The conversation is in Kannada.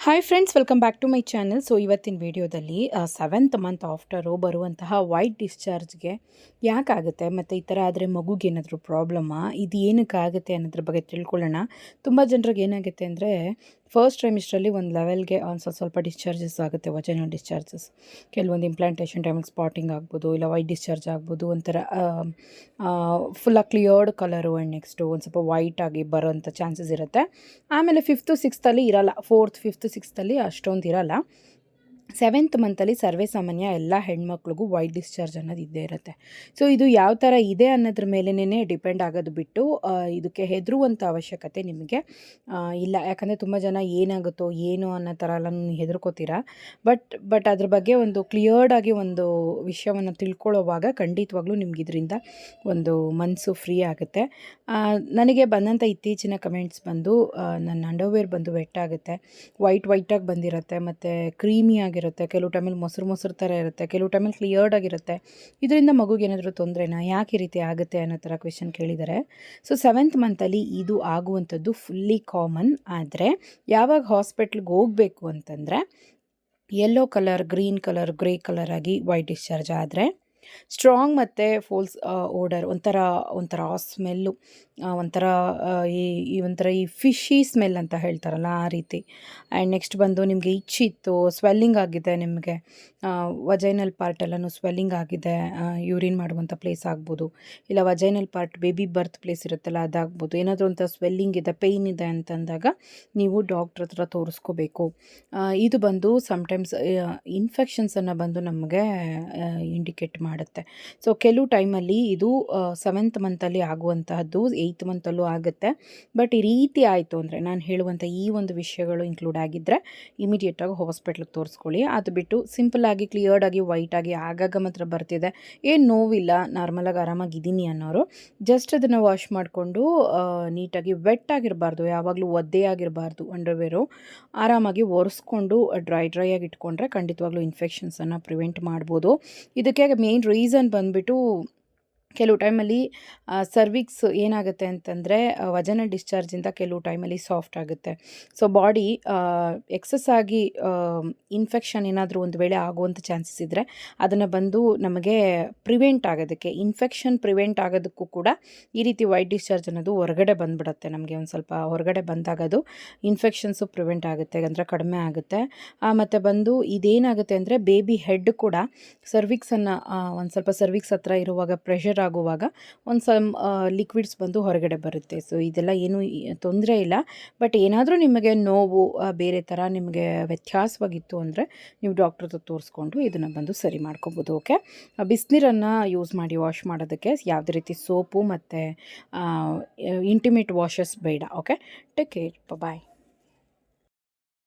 Hi friends welcome back to my channel so ಇವತ್ತಿನ ವಿಡಿಯೋದಲ್ಲಿ ಸೆವೆಂತ್ ಮಂತ್ ಆಫ್ಟರು ಬರುವಂತಹ ವೈಟ್ ಡಿಸ್ಚಾರ್ಜ್ಗೆ ಯಾಕಾಗುತ್ತೆ? ಮತ್ತು ಈ ಥರ ಆದರೆ ಮಗುಗೆ ಏನಾದರೂ ಪ್ರಾಬ್ಲಮ್ಮಾ ಇದು ಏನಕ್ಕಾಗುತ್ತೆ ಅನ್ನೋದ್ರ ಬಗ್ಗೆ ತಿಳ್ಕೊಳ್ಳೋಣ. ತುಂಬ ಜನರಿಗೆ ಏನಾಗುತ್ತೆ ಅಂದರೆ ಫಸ್ಟ್ ಟ್ರೈಮಿಸ್ಟ್ರಲ್ಲಿ ಒಂದು ಲೆವೆಲ್ಗೆ ಒಂದು ಸ್ವಲ್ಪ ಸ್ವಲ್ಪ ಡಿಸ್ಚಾರ್ಜಸ್ ಆಗುತ್ತೆ ವಚನ ಡಿಸ್ಚಾರ್ಜಸ್ ಕೆಲವೊಂದು ಇಂಪ್ಲಾಂಟೇಷನ್ ಟೈಮಿಗೆ ಸ್ಪಾಟಿಂಗ್ ಆಗ್ಬೋದು, ಇಲ್ಲ ವೈಟ್ ಡಿಸ್ಚಾರ್ಜ್ ಆಗ್ಬೋದು, ಒಂಥರ ಫುಲ್ಲಾಗಿ ಕ್ಲಿಯರ್ಡ್ ಕಲರು ಆ್ಯಂಡ್ ನೆಕ್ಸ್ಟು ಒಂದು ಸ್ವಲ್ಪ ವೈಟ್ ಆಗಿ ಬರೋಂಥ ಚಾನ್ಸಸ್ ಇರುತ್ತೆ. ಆಮೇಲೆ ಫಿಫ್ತು ಸಿಕ್ಸ್ತಲ್ಲಿ ಇರಲ್ಲ ಫೋರ್ತ್ ಫಿಫ್ತ್ ಸಿಕ್ಸ್ತಲ್ಲಿ ಅಷ್ಟೊಂದು ಇರಲ್ಲ. ಸೆವೆಂತ್ ಮಂತಲ್ಲಿ ಸರ್ವೇ ಸಾಮಾನ್ಯ ಎಲ್ಲ ಹೆಣ್ಮಕ್ಳಿಗೂ ವೈಟ್ ಡಿಸ್ಚಾರ್ಜ್ ಅನ್ನೋದು ಇದ್ದೇ ಇರುತ್ತೆ. ಸೊ ಇದು ಯಾವ ಥರ ಇದೆ ಅನ್ನೋದ್ರ ಮೇಲೇ ಡಿಪೆಂಡ್ ಆಗೋದು ಬಿಟ್ಟು ಇದಕ್ಕೆ ಹೆದರುವಂಥ ಅವಶ್ಯಕತೆ ನಿಮಗೆ ಇಲ್ಲ. ಯಾಕಂದರೆ ತುಂಬ ಜನ ಏನಾಗುತ್ತೋ ಏನು ಅನ್ನೋ ಥರ ಎಲ್ಲ ಹೆದರ್ಕೋತೀರಾ. ಬಟ್ ಬಟ್ ಅದ್ರ ಬಗ್ಗೆ ಒಂದು ಕ್ಲಿಯರ್ಡ್ ಆಗಿ ಒಂದು ವಿಷಯವನ್ನು ತಿಳ್ಕೊಳ್ಳೋವಾಗ ಖಂಡಿತವಾಗ್ಲೂ ನಿಮ್ಗೆ ಇದರಿಂದ ಒಂದು ಮನಸ್ಸು ಫ್ರೀ ಆಗುತ್ತೆ. ನನಗೆ ಬಂದಂಥ ಇತ್ತೀಚಿನ ಕಮೆಂಟ್ಸ್ ಬಂದು ನನ್ನ ಅಂಡರ್ವೇರ್ ಬಂದು ವೆಟ್ ಆಗುತ್ತೆ. ವೈಟ್ ವೈಟಾಗಿ ಬಂದಿರುತ್ತೆ. ಮತ್ತು ಕ್ರೀಮಿ ಆಗಿರುತ್ತೆ, ಕೆಲವು ಟೈಮಲ್ಲಿ ಮೊಸರು ಮೊಸರು ಥರ ಇರುತ್ತೆ, ಕೆಲವು ಟೈಮಲ್ಲಿ ಕ್ಲಿಯರ್ಡ್ ಆಗಿರುತ್ತೆ. ಇದರಿಂದ ಮಗುಗೆ ಏನಾದರೂ ತೊಂದರೆನಾ? ಯಾಕೆ ಈ ರೀತಿ ಆಗುತ್ತೆ ಅನ್ನೋ ಥರ ಕ್ವೆಶನ್ ಕೇಳಿದ್ದಾರೆ ಸೊ ಸೆವೆಂತ್ ಮಂತಲ್ಲಿ ಇದು ಆಗುವಂಥದ್ದು ಫುಲ್ಲಿ ಕಾಮನ್ ಆದರೆ ಯಾವಾಗ ಹಾಸ್ಪಿಟ್ಲ್ಗೆ ಹೋಗಬೇಕು ಅಂತಂದರೆ yellow colour green colour grey colour ಆಗಿ ವೈಟ್ ಡಿಸ್ಚಾರ್ಜ್ ಆದರೆ ಸ್ಟ್ರಾಂಗ್ ಮತ್ತು ಫೋಲ್ಸ್ ಓಡರ್. ಒಂಥರ ಒಂಥರ ಸ್ಮೆಲ್ಲು ಒಂಥರ ಈ ಈ ಒಂಥರ ಈ ಫಿಶಿ ಸ್ಮೆಲ್ ಅಂತ ಹೇಳ್ತಾರಲ್ಲ ಆ ರೀತಿ. ಆ್ಯಂಡ್ ನೆಕ್ಸ್ಟ್ ಬಂದು ನಿಮಗೆ ಇಚ್ಛಿತ್ತು ಸ್ವೆಲ್ಲಿಂಗ್ ಆಗಿದೆ ನಿಮಗೆ. ವಜೈನಲ್ ಪಾರ್ಟ್ ಸ್ವೆಲ್ಲಿಂಗ್ ಆಗಿದೆ ಯೂರಿನ್ ಮಾಡುವಂಥ ಪ್ಲೇಸ್ ಆಗ್ಬೋದು. ಇಲ್ಲ vaginal part baby birth place ಇರುತ್ತಲ್ಲ ಅದಾಗ್ಬೋದು. ಏನಾದರೂ ಒಂಥರ ಸ್ವೆಲ್ಲಿಂಗ್ ಇದೆ ಪೇಯ್ನ್ ಇದೆ ಅಂತಂದಾಗ ನೀವು ಡಾಕ್ಟ್ರ್ ಹತ್ರ ತೋರಿಸ್ಕೋಬೇಕು. ಇದು ಬಂದು ಸಮ್ಟೈಮ್ಸ್ ಇನ್ಫೆಕ್ಷನ್ಸನ್ನು ಬಂದು ನಮಗೆ ಇಂಡಿಕೇಟ್ ಮಾಡುತ್ತೆ. ಸೊ ಕೆಲವು ಟೈಮಲ್ಲಿ ಇದು ಸೆವೆಂತ್ ಮಂತಲ್ಲಿ ಆಗುವಂತಹದ್ದು ಏಯ್ತ್ ಮಂತಲ್ಲೂ ಆಗುತ್ತೆ. ಬಟ್ ಈ ರೀತಿ ಆಯಿತು ಅಂದರೆ, ನಾನು ಹೇಳುವಂಥ ಈ ಒಂದು ವಿಷಯಗಳು ಇನ್ಕ್ಲೂಡ್ ಆಗಿದ್ದರೆ ಇಮಿಡಿಯೇಟಾಗಿ ಹಾಸ್ಪಿಟ್ಲಿಗೆ ತೋರಿಸ್ಕೊಳ್ಳಿ. ಅದು ಬಿಟ್ಟು ಸಿಂಪಲ್ಲಾಗಿ ಕ್ಲಿಯರ್ಡಾಗಿ ವೈಟಾಗಿ ಆಗಾಗ ಮಾತ್ರ ಬರ್ತಿದೆ. ಏನು ನೋವಿಲ್ಲ ನಾರ್ಮಲಾಗಿ ಆರಾಮಾಗಿದ್ದೀನಿ ಅನ್ನೋರು ಜಸ್ಟ್ ಅದನ್ನು ವಾಶ್ ಮಾಡಿಕೊಂಡು ನೀಟಾಗಿ ವೆಟ್ ಆಗಿರಬಾರ್ದು, ಯಾವಾಗಲೂ ಒದ್ದೆ ಆಗಿರಬಾರ್ದು ಅಂಡರ್ವೇರು ಆರಾಮಾಗಿ ಒರೆಸ್ಕೊಂಡು ಡ್ರೈ ಡ್ರೈ ಆಗಿ ಇಟ್ಕೊಂಡ್ರೆ ಖಂಡಿತವಾಗ್ಲೂ ಇನ್ಫೆಕ್ಷನ್ಸನ್ನು ಪ್ರಿವೆಂಟ್ ಮಾಡ್ಬೋದು. ಇದಕ್ಕೆ ಮೇನ್ ರೀಸನ್ ಬಂದುಬಿಟ್ಟು ಕೆಲವು ಟೈಮಲ್ಲಿ ಸರ್ವಿಕ್ಸ್ ಏನಾಗುತ್ತೆ ಅಂತಂದರೆ ವಜನ ಡಿಸ್ಚಾರ್ಜಿಂದ ಕೆಲವು ಟೈಮಲ್ಲಿ ಸಾಫ್ಟ್ ಆಗುತ್ತೆ. ಸೊ ಬಾಡಿ ಎಕ್ಸಸ್ ಆಗಿ ಇನ್ಫೆಕ್ಷನ್ ಏನಾದರೂ ಒಂದು ವೇಳೆ ಆಗುವಂಥ ಚಾನ್ಸಸ್ ಇದ್ದರೆ ಅದನ್ನು ಬಂದು ನಮಗೆ ಪ್ರಿವೆಂಟ್ ಆಗೋದಕ್ಕೆ ಇನ್ಫೆಕ್ಷನ್ ಪ್ರಿವೆಂಟ್ ಆಗೋದಕ್ಕೂ ಕೂಡ ಈ ರೀತಿ ವೈಟ್ ಡಿಸ್ಚಾರ್ಜ್ ಅನ್ನೋದು ಹೊರಗಡೆ ಬಂದುಬಿಡುತ್ತೆ. ನಮಗೆ ಒಂದು ಸ್ವಲ್ಪ ಹೊರಗಡೆ ಬಂದಾಗ ಅದು ಇನ್ಫೆಕ್ಷನ್ಸು ಪ್ರಿವೆಂಟ್ ಆಗುತ್ತೆ, ಅಂದರೆ ಕಡಿಮೆ ಆಗುತ್ತೆ. ಮತ್ತು ಬಂದು ಇದೇನಾಗುತ್ತೆ ಅಂದರೆ ಬೇಬಿ ಹೆಡ್ ಕೂಡ ಸರ್ವಿಕ್ಸನ್ನು ಒಂದು ಸ್ವಲ್ಪ ಸರ್ವಿಕ್ಸ್ ಹತ್ರ ಇರುವಾಗ ಪ್ರೆಷರ್ ಆಗುವಾಗ ಒಂದು ಸ್ವಲ್ಪ ಲಿಕ್ವಿಡ್ಸ್ ಬಂದು ಹೊರಗಡೆ ಬರುತ್ತೆ. ಸೊ ಇದೆಲ್ಲ ಏನೂ ತೊಂದರೆ ಇಲ್ಲ. ಬಟ್ ಏನಾದರೂ ನಿಮಗೆ ನೋವು ಬೇರೆ ಥರ ನಿಮಗೆ ವ್ಯತ್ಯಾಸವಾಗಿತ್ತು ಅಂದರೆ ನೀವು ಡಾಕ್ಟ್ರ್ ಹತ್ರ ತೋರಿಸ್ಕೊಂಡು ಇದನ್ನು ಬಂದು ಸರಿ ಮಾಡ್ಕೋಬೋದು ಓಕೆ ಬಿಸಿನೀರನ್ನು ಯೂಸ್ ಮಾಡಿ ವಾಶ್ ಮಾಡೋದಕ್ಕೆ ಯಾವುದೇ ರೀತಿ ಸೋಪು ಮತ್ತು ಇಂಟಿಮೇಟ್ ವಾಷಸ್ ಬೇಡ ಓಕೆ ಟೇಕ್ ಕೇರ್ ಬಾಯ್